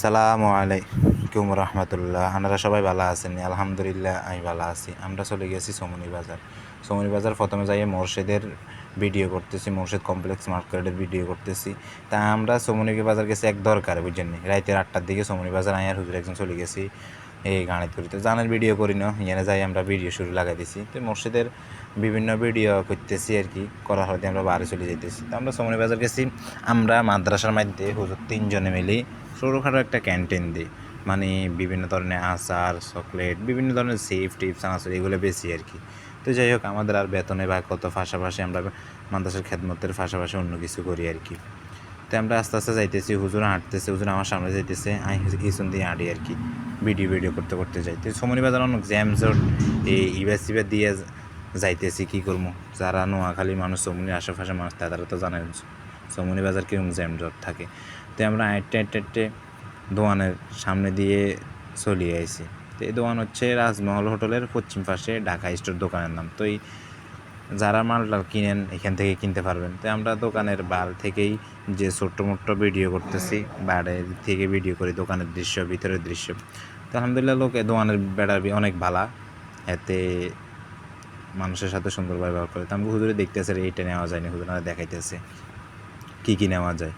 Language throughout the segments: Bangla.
সালামু আলাইকুম রহমতুল্লাহ। আপনারা সবাই ভালো আছেন? আলহামদুলিল্লাহ, আমি ভালো আছি। আমরা চলে গেছি সমনি বাজার। সমনি বাজার প্রথমে যাইয়ে মোর্শেদের ভিডিও করতেছি, মোর্শেদ কমপ্লেক্স মার্কেটের ভিডিও করতেছি। তা আমরা সমনি বাজার গেছি এক দরকার, বুঝছেন রাইতের আটটার দিকে সমনি বাজার আয়ার হুজুর একজন চলে গেছি। এই গানের করিতে জানের ভিডিও করি না, এখানে যাই আমরা ভিডিও শুরু লাগাই দিছি। তো মোর্শেদের বিভিন্ন ভিডিও করতেছি আর কি করা হতে আমরা বাইরে চলে যেতেছি তো আমরা সমনি বাজার গেছি, আমরা মাদ্রাসার মধ্যে হুজুর তিনজনে মিলি ছোটোখাটো একটা ক্যান্টিন দিই। মানে বিভিন্ন ধরনের আচার চকলেট বিভিন্ন ধরনের সেফ টিপস আচার এগুলো বেশি আর কি। তো যাই হোক, আমাদের আর বেতনে বা কত পাশাপাশি আমরা মাদ্রাসার খেদমতের পাশাপাশি অন্য কিছু করি আর কি। তো আমরা আস্তে আস্তে যাইতেছি, হুজুর হাঁটতেছে, হুজুর আমার সামনে যাইতেছে আমি ইসুন দিয়ে হাঁটি আর কি, ভিডিও ভিডিও করতে করতে যাই তো সমনি বাজার অনেক জ্যাম জট এই ইবার সিবার দিয়ে যাইতেছি, কী করব যারা নোয়াখালী মানুষ সমনির আশেপাশে মানুষ তারা তো জানেন সমনি বাজার কীরকম জ্যাম জট থাকে। তো আমরা আটটে আটটে আটটে দোকানের সামনে দিয়ে চলিয়ে আইছি। তো এই দোকান হচ্ছে রাজমহল হোটেলের পশ্চিম পাশে ঢাকা স্টোর দোকানের নাম। তো এই যারা মালটা কিনেন, এখান থেকে কিনতে পারবেন। তো আমরা দোকানের বার থেকেই যে ছোট্ট মোট্ট ভিডিও করতেছি বাইরের থেকে ভিডিও করি দোকানের দৃশ্য, ভিতরের দৃশ্য। তো আলহামদুলিল্লাহ লোক দোকানের বেড়ার অনেক ভালা। এতে মানুষের সাথে সুন্দরভাবে ব্যবহার করে। তো আমি হুজুরে দেখতেছে এইটা নেওয়া যায়নি। হুজুরা দেখাইতেছে, কী কী নেওয়া যায়?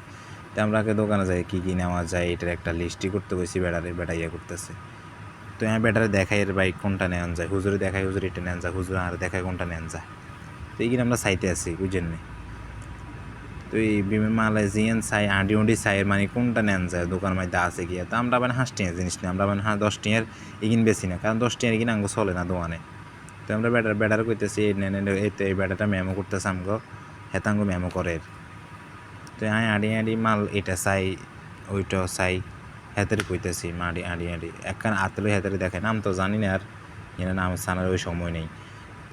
তো আমরা আগে দোকানে যাই, কী কী নেওয়া যায়? এটার একটা লিস্টই করতে বসি, বেড়ারে বেড়া ইয়ে করতেছে। তো আমি বেটারে দেখাই, এর বাইক কোনটা নেওয়া যায়? হুজুরে দেখাই, হুজুর এটা নেওয়া যায়। হুজুর আর দেখায় কোনটা নেওয়া যায়? তো এইখানে আমরা সাইতে আছি, বুঝেন নি তো এই মালয়েশিয়ান সাই আঁটি উঁটি সাইয়ের মানে কোনটা নেন যায় দোকান মধ্যে আছে গিয়া তো আমরা মানে হাঁস টিয়ার জিনিস নিই, আমরা মানে হ্যাঁ দশ টিয়ার এগিন বেশি না, কারণ দশ টিয়ার এগিন আঙ্গ চলে না দোকানে। তো আমরা ব্যাটার ব্যাটার করতেছি এই নেন এই তো এই ব্যাটারটা মেমো করতেছে আমগো হেতাঙ্গ মেমো করে তো আমি আড়ি আড়ি মাল এটা চাই ওইটা চাই হাতের কইতেছি, মাড়ি, আড়ি আড়ি। একখান আতলে হাতের দেখে, নাম তো জানি না আর এনে নাম, সানার ওই সময় নেই।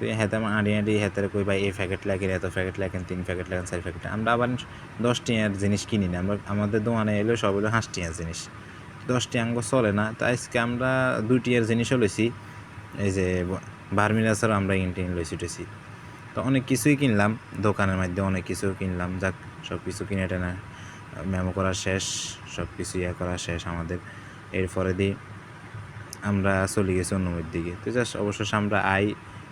তো হাতে আমার আড়ি আড়ি হাতের কই ভাই এই প্যাকেট লাগেন এত প্যাকেট লাগেন তিন প্যাকেট লাগেন চার প্যাকেট আমরা আবার দশ টিয়ার জিনিস কিনি না। আমরা আমাদের দোকানে এলো সব হলো হাঁস টিয়ার জিনিস। দশ টিয়াঙ্গ চলে না। তো আজকে আমরা দুই টিয়ার জিনিসও লইছি। এই যে বার্মিরাসেরও আমরা ইনটিন লইছি টইছি তো অনেক কিছুই কিনলাম। দোকানের মাধ্যমে অনেক কিছু কিনলাম। যাক, সব কিছু কিনে টেনে মেমো করা শেষ। সব কিছু ইয়ে করা শেষ আমাদের। এরপরে দিয়ে আমরা চলে গেছি অন্যমের দিকে। তো জাস্ট অবশেষে আমরা আই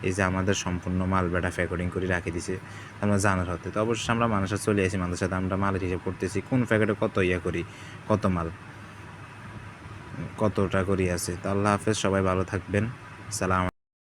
এই যে আমাদের সম্পূর্ণ মাল বেটা প্যাকেটিং করে রাখি দিছে, আমরা জানার হতে। তো অবশ্যই আমরা মানুষের চলে আসি, মানুষের সাথে আমরা মালের হিসেবে করতেছি, কোন প্যাকেটে কত ইয়া করি, কত মাল, কতটা করি আছে। তো আল্লাহ হাফেজ, সবাই ভালো থাকবেন। সালাম